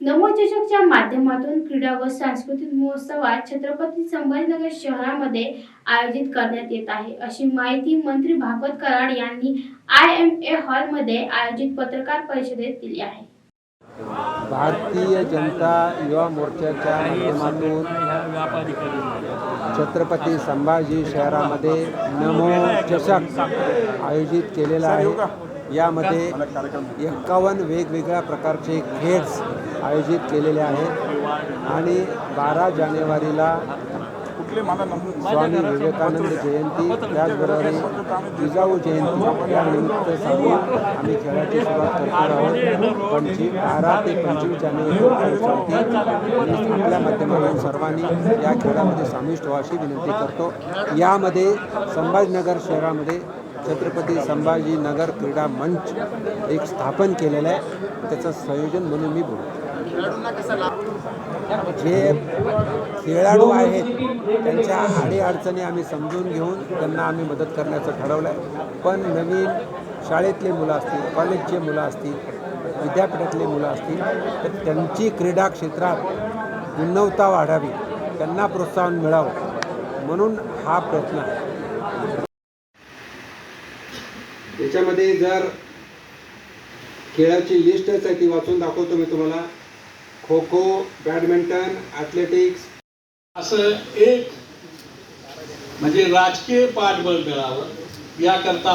नवोचषकच्या माध्यमातून क्रीडा व सांस्कृतिक महोत्सवात छत्रपती संभाजीनगर शहरामध्ये आयोजित करण्यात येत आहे. अशी माहिती मंत्री भागवत कराड यांनी आय एम ए हॉलमध्ये आयोजित पत्रकार परिषदेत दिली आहे. भारतीय जनता युवा मोर्चाच्या माध्यमातून छत्रपती संभाजी शहरामध्ये नमो चषक आयोजित केलेला आहे. यामध्ये एक्कावन्न वेगवेगळ्या प्रकारचे खेळ आयोजित केलेले आहेत. आणि बारा जानेवारीला स्वामी विवेकानंद जयंती त्याचबरोबर जिजाऊ जयंती या निमित्त सांगून आम्ही खेळाची सुरुवात करणार आहोत. पंचवीस बारा ते पंचवीस जानेवारी आपल्या माध्यमातून सर्वांनी या खेळामध्ये समाविष्ट व्हा अशी विनंती करतो. यामध्ये संभाजीनगर शहरामध्ये छत्रपती संभाजीनगर क्रीडा मंच एक स्थापन केलेलं आहे. त्याचं संयोजन म्हणून मी बोलतो. जे खेळाडू आहेत त्यांच्या अडीअडचणी आम्ही समजून घेऊन त्यांना आम्ही मदत करण्याचं ठरवलं आहे पण नवीन शाळेतले मुलं असतील कॉलेजचे मुलं असतील विद्यापीठातले मुलं असतील तर त्यांची क्रीडा क्षेत्रात उन्नवता वाढावी त्यांना प्रोत्साहन मिळावं. म्हणून हा प्रयत्न आहे. याच्यामध्ये जर खेळाची लिस्टच आहे ती वाचून दाखवतो मी तुम्हाला. खो खो बॅडमिंटन ॲथलेटिक्स असं एक म्हणजे राजकीय पाठबळ मिळावं याकरता